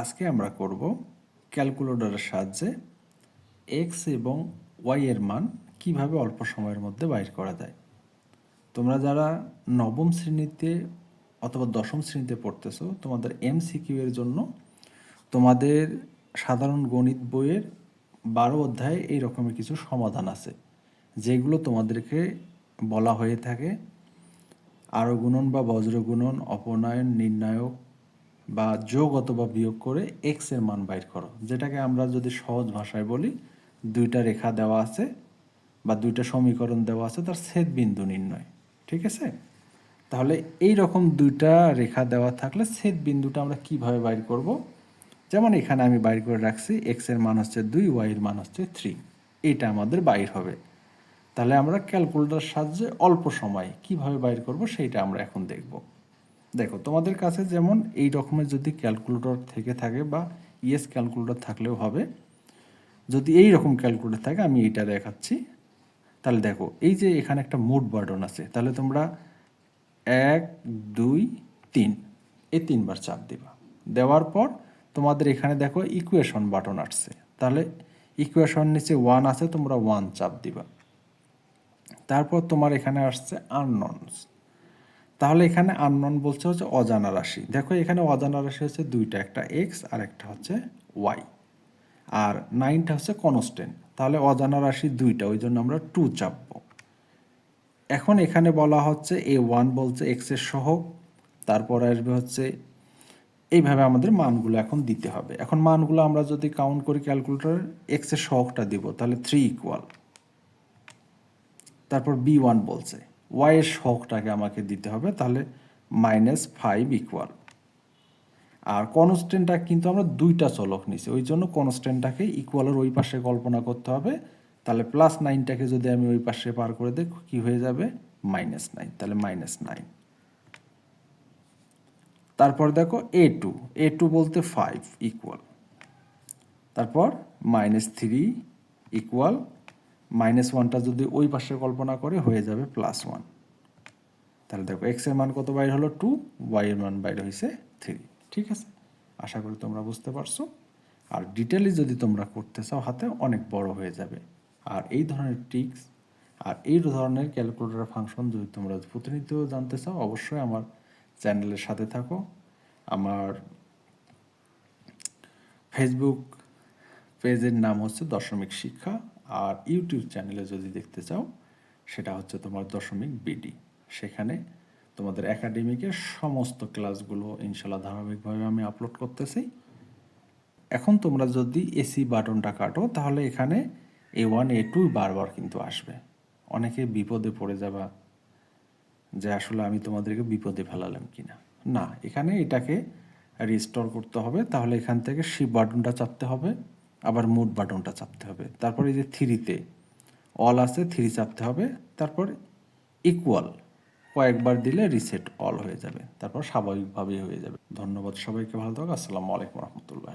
আজকে আমরা করব ক্যালকুলেটরের সাহায্যে এক্স এবং ওয়াই এর মান কীভাবে অল্প সময়ের মধ্যে বাইর করা যায়। তোমরা যারা নবম শ্রেণীতে অথবা দশম শ্রেণীতে পড়তেছো, তোমাদের এমসিকিউ এর জন্য তোমাদের সাধারণ গণিত বইয়ের বারো অধ্যায়ে এই রকমের কিছু সমাধান আছে, যেগুলো তোমাদেরকে বলা হয়ে থাকে। আরও গুণন বা বজ্র গুণন অপনয়ন, নির্ণায়ক বা যোগ অথবা বিয়োগ করে এক্সের মান বাইর করো। যেটাকে আমরা যদি সহজ ভাষায় বলি, দুইটা রেখা দেওয়া আছে বা দুইটা সমীকরণ দেওয়া আছে, তার ছেদ বিন্দু নির্ণয়। ঠিক আছে? তাহলে এই রকম দুইটা রেখা দেওয়া থাকলে ছেদ বিন্দুটা আমরা কীভাবে বাইর করব? যেমন এখানে আমি বাইর করে রাখছি এক্সের মান হচ্ছে দুই ওয়াই এর মান হচ্ছে থ্রি এটা আমাদের বাইর হবে। তাহলে আমরা ক্যালকুলেটর সাহায্যে অল্প সময় কীভাবে বাইর করব, সেইটা আমরা এখন দেখব। দেখো, তোমাদের কাছে যেমন এই রকমের যদি ক্যালকুলেটর থেকে থাকে বা ইএস ক্যালকুলেটর থাকলেও হবে, যদি এই রকম ক্যালকুলেটর থাকে, আমি এইটা দেখাচ্ছি। তাহলে দেখো, এই যে এখানে একটা মুড বাটন আছে, তাহলে তোমরা এক, দুই, তিন, এই তিনবার চাপ দিবা। দেওয়ার পর তোমাদের এখানে দেখো ইকুয়েশন বাটন আসছে। তাহলে ইকুয়েশন নিচে ওয়ান আছে, তোমরা ওয়ান চাপ দিবা। তারপর তোমার এখানে আসছে আনননস তাহলে এখানে আননন বলছে হচ্ছে অজানা রাশি। দেখো এখানে অজানা রাশি হচ্ছে দুইটা, একটা এক্স আর একটা হচ্ছে ওয়াই আর নাইনটা হচ্ছে কনস্ট্যান্ট তাহলে অজানা রাশি দুইটা, ওই জন্য আমরা টু চাপবো। এখন এখানে বলা হচ্ছে এ ওয়ান বলছে এক্সের সহগ, তারপর আসবে হচ্ছে এইভাবে আমাদের মানগুলো এখন দিতে হবে। এখন মানগুলো আমরা যদি কাউন্ট করি ক্যালকুলেটর এক্সের সহগটা দিব, তাহলে থ্রি ইকুয়াল তারপর বি ওয়ান বলছে। ওয়াই এর সহগটাকে আমাকে দিতে হবে, তাহলে মাইনাস ফাইভ ইকুয়াল আর কনস্ট্যান্টটা কিন্তু আমরা দুইটা চলক নিছি, ওই জন্য কনস্ট্যান্টটাকে ইকুয়ালের ওই পাশে কল্পনা করতে হবে, তাহলে প্লাস নাইনটাকে যদি আমি ওই পাশে পার করে দিই, কি হয়ে যাবে? মাইনাস নাইন তাহলে মাইনাস নাইন তারপর দেখো এ টু এ টু বলতে ফাইভ ইকুয়াল তারপর মাইনাস থ্রি ইকুয়াল মাইনাস ওয়ানটা যদি ওই পাশে কল্পনা করে, হয়ে যাবে প্লাস ওয়ান তাহলে দেখো এক্সের মান কত বাইর হলো? টু ওয়াই এর মান বাইর হয়েছে থ্রি ঠিক আছে? আশা করি তোমরা বুঝতে পারছ। আর ডিটেলি যদি তোমরা করতে চাও, হাতে অনেক বড় হয়ে যাবে। আর এই ধরনের ট্রিক্স আর এই ধরনের ক্যালকুলেটর ফাংশন যদি তোমরা প্রতিনিয়ত জানতে চাও, অবশ্যই আমার চ্যানেলের সাথে থাকো। আমার ফেসবুক পেজের নাম হচ্ছে দশমিক শিক্ষা। আর ইউটিউব চ্যানেলে যদি দেখতে চাও, সেটা হচ্ছে তোমার দশমিক বিডি। সেখানে তোমাদের একাডেমিকের সমস্ত ক্লাসগুলো ইনশাল্লাহ ধারাবাহিকভাবে আমি আপলোড করতেছি। এখন তোমরা যদি এসি বাটনটা কাটো, তাহলে এখানে এ ওয়ান এ টু বারবার কিন্তু আসবে। অনেকে বিপদে পড়ে যাবা যে আসলে আমি তোমাদেরকে বিপদে ফেলালাম কিনা। না, এখানে এটাকে রিস্টোর করতে হবে। তাহলে এখান থেকে শিপ বাটনটা চাপতে হবে। আবার মুড বাটনটা চাপতে হবে। তারপর এই যে থ্রিতে অল আছে, থ্রি চাপতে হবে। তারপর ইকুয়াল কয়েকবার দিলে রিসেট অল হয়ে যাবে। তারপর স্বাভাবিকভাবেই হয়ে যাবে। ধন্যবাদ সবাইকে, ভালো থাকো। আসসালামু আলাইকুম রহমতুল্লাহ